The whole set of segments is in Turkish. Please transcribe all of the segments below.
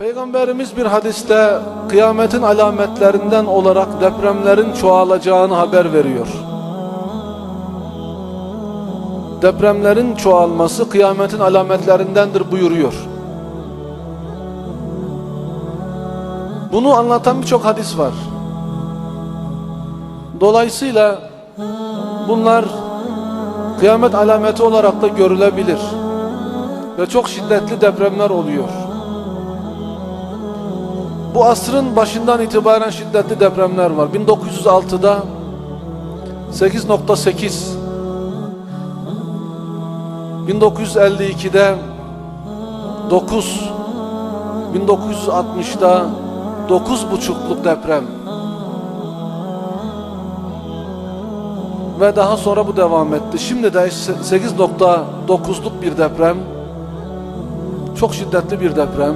Peygamberimiz bir hadiste kıyametin alametlerinden olarak depremlerin çoğalacağını haber veriyor. Depremlerin çoğalması kıyametin alametlerindendir buyuruyor. Bunu anlatan birçok hadis var. Dolayısıyla bunlar kıyamet alameti olarak da görülebilir. Ve çok şiddetli depremler oluyor. Bu asrın başından itibaren şiddetli depremler var. 1906'da 8.8 1952'de 9 1960'da 9.5'luk deprem ve daha sonra bu devam etti. Şimdi de 8.9'luk bir deprem çok şiddetli bir deprem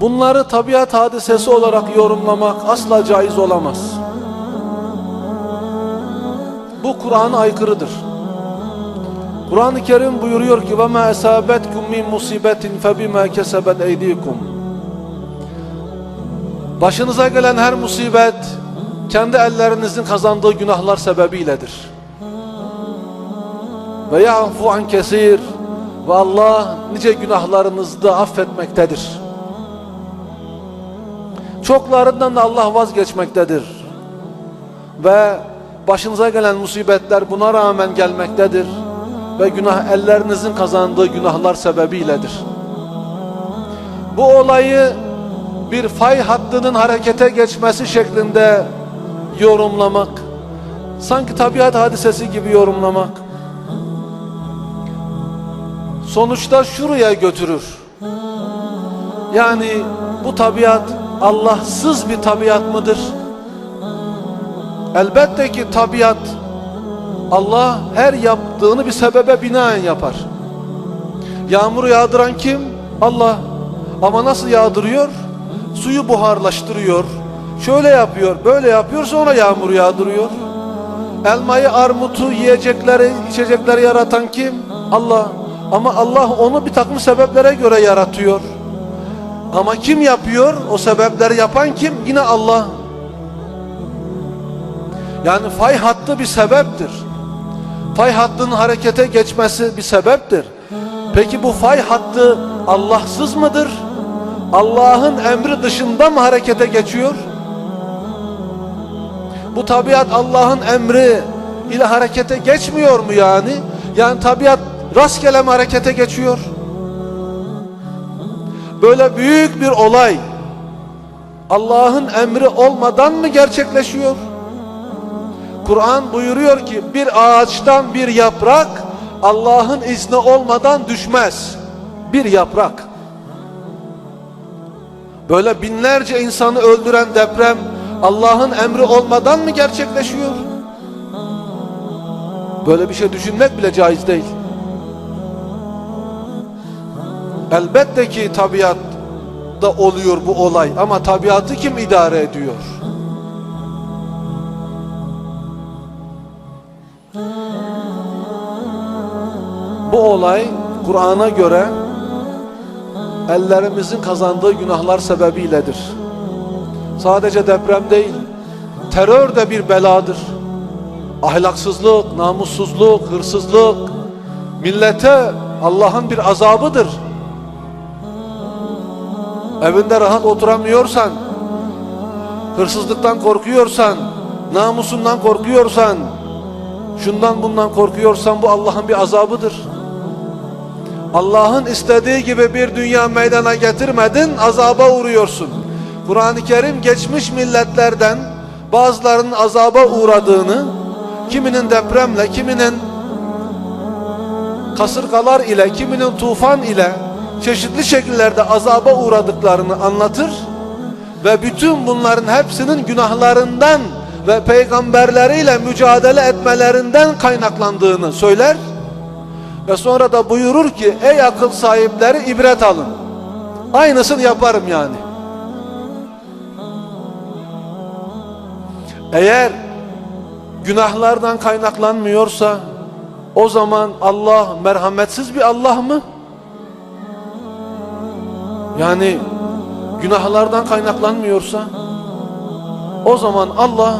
Bunları tabiat hadisesi olarak yorumlamak asla caiz olamaz. Bu Kur'an'a aykırıdır. Kur'an-ı Kerim buyuruyor ki: "Ve ma esabetkum min musibetin fe bima kesebet eydikum." Başınıza gelen her musibet kendi ellerinizin kazandığı günahlar sebebiyledir. Ve ya'fu an kesir ve Allah nice günahlarınızı da affetmektedir. Çoklarından da Allah vazgeçmektedir. Ve başınıza gelen musibetler buna rağmen gelmektedir. Ve günah ellerinizin kazandığı günahlar sebebiyledir. Bu olayı bir fay hattının harekete geçmesi şeklinde yorumlamak, sanki tabiat hadisesi gibi yorumlamak, sonuçta şuraya götürür. Yani bu tabiat Allahsız bir tabiat mıdır? Elbette ki tabiat Allah her yaptığını bir sebebe binaen yapar. Yağmuru yağdıran kim? Allah. Ama nasıl yağdırıyor? Suyu buharlaştırıyor. Şöyle yapıyor, böyle yapıyor sonra yağmur yağdırıyor. Elmayı, armutu, yiyecekleri, içecekleri yaratan kim? Allah. Ama Allah onu bir takım sebeplere göre yaratıyor. Ama kim yapıyor? O sebepleri yapan kim? Yine Allah. Yani fay hattı bir sebeptir. Fay hattının harekete geçmesi bir sebeptir. Peki bu fay hattı Allahsız mıdır? Allah'ın emri dışında mı harekete geçiyor? Bu tabiat Allah'ın emri ile harekete geçmiyor mu yani? Yani tabiat rastgele mi harekete geçiyor? Böyle büyük bir olay Allah'ın emri olmadan mı gerçekleşiyor? Kur'an buyuruyor ki bir ağaçtan bir yaprak Allah'ın izni olmadan düşmez. Bir yaprak. Böyle binlerce insanı öldüren deprem Allah'ın emri olmadan mı gerçekleşiyor? Böyle bir şey düşünmek bile caiz değil. Elbette ki tabiatta oluyor bu olay ama tabiatı kim idare ediyor? Bu olay Kur'an'a göre ellerimizin kazandığı günahlar sebebiyledir. Sadece deprem değil, terör de bir beladır. Ahlaksızlık, namussuzluk, hırsızlık, millete Allah'ın bir azabıdır. Evinde rahat oturamıyorsan, hırsızlıktan korkuyorsan, namusundan korkuyorsan, şundan bundan korkuyorsan bu Allah'ın bir azabıdır. Allah'ın istediği gibi bir dünya meydana getirmedin, azaba uğruyorsun. Kur'an-ı Kerim geçmiş milletlerden bazılarının azaba uğradığını, kiminin depremle, kiminin kasırgalar ile, kiminin tufan ile, çeşitli şekillerde azaba uğradıklarını anlatır ve bütün bunların hepsinin günahlarından ve peygamberleriyle mücadele etmelerinden kaynaklandığını söyler ve sonra da buyurur ki ey akıl sahipleri ibret alın aynısını yaparım yani eğer günahlardan kaynaklanmıyorsa o zaman Allah merhametsiz bir Allah mı? Yani günahlardan kaynaklanmıyorsa o zaman Allah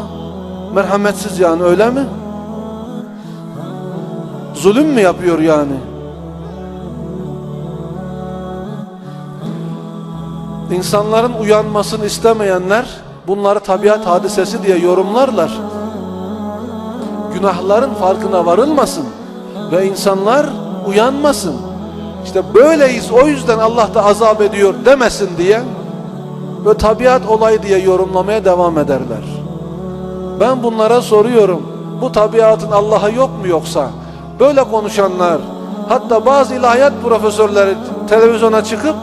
merhametsiz yani öyle mi? Zulüm mü yapıyor yani? İnsanların uyanmasını istemeyenler bunları tabiat hadisesi diye yorumlarlar. Günahların farkına varılmasın ve insanlar uyanmasın. İşte böyleyiz o yüzden Allah da azap ediyor demesin diye ve tabiat olayı diye yorumlamaya devam ederler. Ben bunlara soruyorum. Bu tabiatın Allah'ı yok mu yoksa? Böyle konuşanlar hatta bazı ilahiyat profesörleri televizyona çıkıp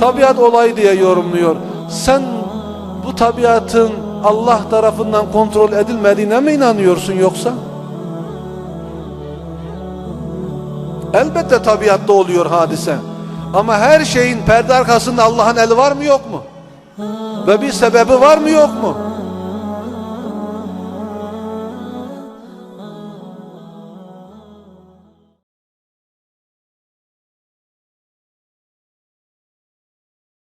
tabiat olayı diye yorumluyor. Sen bu tabiatın Allah tarafından kontrol edilmediğine mi inanıyorsun yoksa? Elbette tabiatta oluyor hadise. Ama her şeyin perde arkasında Allah'ın eli var mı yok mu? Ve bir sebebi var mı yok mu?